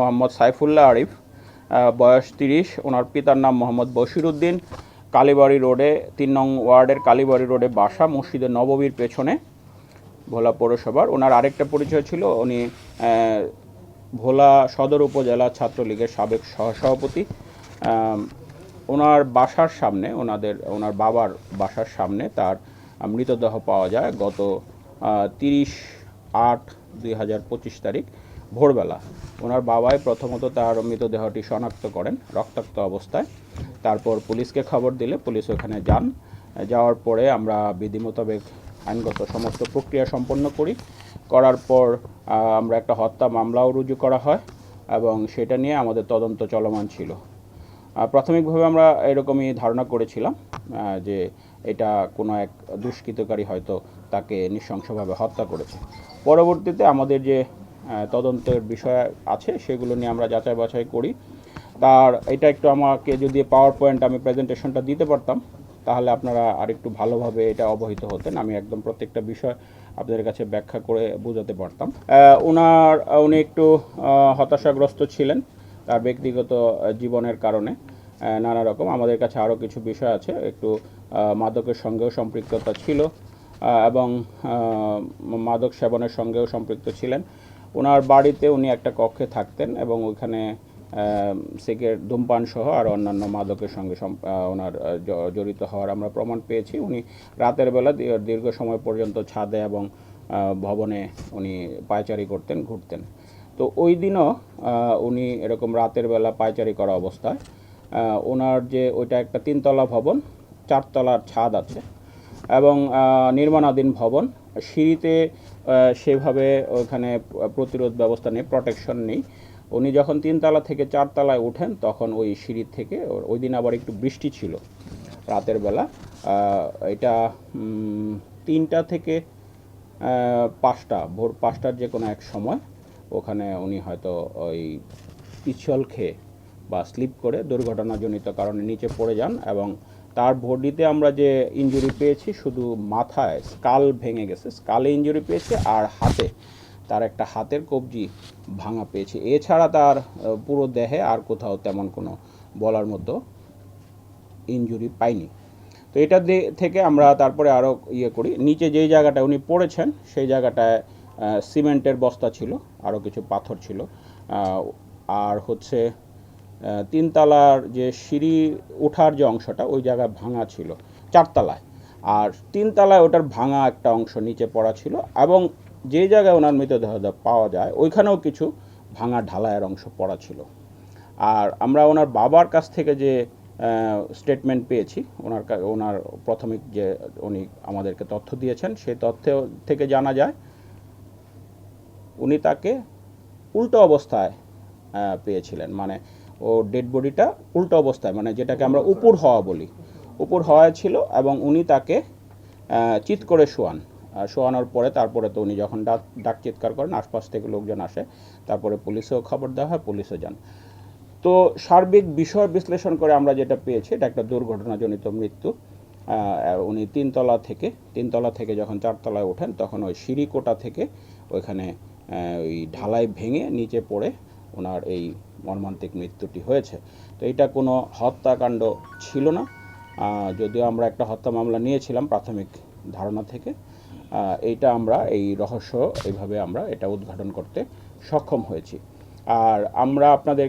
মোহাম্মদ সাইফুল্লাহ আরিফ বয়স তিরিশ, ওনার পিতার নাম মোহাম্মদ বশির উদ্দিন কালীবাড়ি রোডে, তিন নং ওয়ার্ডের কালীবাড়ি রোডে বাসা, মসজিদের নববীর পেছনে, ভোলা পৌরসভার। ওনার আরেকটা পরিচয় ছিল, উনি ভোলা সদর উপজেলা ছাত্রলীগের সাবেক সহসভাপতি। ওনার বাসার সামনে, ওনাদের, ওনার বাবার বাসার সামনে তার মৃতদেহ পাওয়া যায় গত তিরিশ আট দুই তারিখ। ভোরবেলা। ওনার বাবাই প্রথমত তার মৃতদেহটি শনাক্ত করেন রক্তাক্ত অবস্থায়। তারপর পুলিশকে খবর দিলে পুলিশ ওখানে যান। যাওয়ার পরে আমরা বিধি মোতাবেক আইনগত সমস্ত প্রক্রিয়া সম্পন্ন করি। করার পর আমরা একটা হত্যা মামলাও রুজু করা হয় এবং সেটা নিয়ে আমাদের তদন্ত চলমান ছিল। প্রাথমিকভাবে আমরা এরকমই ধারণা করেছিলাম যে এটা কোনো এক দুষ্কৃতকারী হয়তো তাকে নৃশংসভাবে হত্যা করেছে। পরবর্তীতে আমাদের যে তদন্তের বিষয় আছে, সেগুলো নিয়ে আমরা যাচাই বাছাই করি। তার এটা একটু আমাকে যদি পাওয়ার পয়েন্ট আমি প্রেজেন্টেশনটা দিতে পারতাম, তাহলে আপনারা আরেকটু ভালোভাবে এটা অবহিত হতেন। আমি একদম প্রত্যেকটা বিষয় আপনাদের কাছে ব্যাখ্যা করে বোঝাতে পারতাম। ওনার উনি একটু হতাশাগ্রস্ত ছিলেন তার ব্যক্তিগত জীবনের কারণে। নানা রকম। আমাদের কাছে আরও কিছু বিষয় আছে, একটু মাদকের সঙ্গেও সম্পৃক্ততা ছিল এবং মাদক সেবনের সঙ্গেও সম্পৃক্ত ছিলেন। ওনার বাড়িতে উনি একটা কক্ষে থাকতেন এবং ওইখানে সিগারেট, ধূমপান সহ আর অন্যান্য মাদকের সঙ্গে ওনার জড়িত হওয়ার আমরা প্রমাণ পেয়েছি। উনি রাতের বেলা দীর্ঘ সময় পর্যন্ত ছাদে এবং ভবনে উনি পায়চারি করতেন, ঘুরতেন। তো ওই দিনও উনি এরকম রাতের বেলা পায়চারি করা অবস্থায় ওনার যে ওইটা একটা তিনতলা ভবন, চারতলার ছাদ আছে এবং নির্মাণাধীন ভবন সিঁড়িতে সেভাবে ওখানে প্রতিরোধ ব্যবস্থা নেই প্রোটেকশন নেই। উনি যখন তিনতলা থেকে চারতলায় ওঠেন তখন ওই সিঁড়ি থেকে ওই দিন আবার একটু বৃষ্টি ছিল রাতের বেলা। এটা তিনটা থেকে পাঁচটা, ভোর পাঁচটার যে কোনো এক সময় ওখানে উনি হয়তো ওই পিছল খেয়ে বা স্লিপ করে দুর্ঘটনাজনিত কারণে নিচে পড়ে যান এবং তার বডিতে আমরা যে ইনজুরি পেয়েছি, শুধু মাথায় স্কাল ভেঙে গেছে। স্কালে ইনজুরি পেয়েছে আর হাতে, তার একটা হাতের কবজি ভাঙা পেয়েছে। এছাড়া তার পুরো দেহে আর কোথাও তেমন কোনো বলার মতো ইনজুরি পাইনি। তো এটা থেকে আমরা তারপরে আরও ইয়ে করি। নিচে যেই জায়গাটা উনি পড়েছেন, সেই জায়গাটায় সিমেন্টের বস্তা ছিল আরও কিছু পাথর ছিল। আর হচ্ছে তিনতলার যে সিঁড়ি ওঠার যে অংশটা, ওই জায়গায় ভাঙা ছিল, চারতলায়। আর তিনতলায় ওটার ভাঙা একটা অংশ নিচে পড়া ছিল এবং যে জায়গায় ওনার মৃতদেহ পাওয়া যায়, ওইখানেও কিছু ভাঙা ঢালাইয়ের অংশ পড়া ছিল। আর আমরা ওনার বাবার কাছ থেকে যে স্টেটমেন্ট পেয়েছি, ওনার ওনার প্রাথমিক যে উনি আমাদেরকে তথ্য দিয়েছেন, সেই তথ্য থেকে জানা যায়, উনি তাকে উল্টো অবস্থায় পেয়েছিলেন। মানে ও ডেড বডিটা উল্টো অবস্থায় মানে যেটাকে আমরা উপর হওয়া বলি। উপর হওয়া ছিল এবং উনি তাকে চিৎ করে শোয়ান। আর শোয়ানোর পরে তারপরে তো উনি যখন ডাক ডাক চিৎকার করেন আশপাশ থেকে লোকজন আসে তারপরে পুলিশেও খবর দেওয়া হয় পুলিশও যান। তো সার্বিক বিষয় বিশ্লেষণ করে আমরা যেটা পেয়েছি এটা একটা দুর্ঘটনাজনিত মৃত্যু। উনি তিনতলা থেকে তিনতলা থেকে যখন চারতলায় ওঠেন তখন ওই সিঁড়ি কোটা থেকে ওইখানে ওই ঢালাই ভেঙে নিচে পড়ে ওনার এই মর্মান্তিক মৃত্যুটি হয়েছে। তো এটা কোনো হত্যাকাণ্ড ছিল না। যদিও আমরা একটা হত্যা মামলা নিয়েছিলাম প্রাথমিক ধারণা থেকে। এইটা আমরা, এই রহস্য, এইভাবে আমরা এটা উদ্ঘাটন করতে সক্ষম হয়েছি। আর আমরা আপনাদের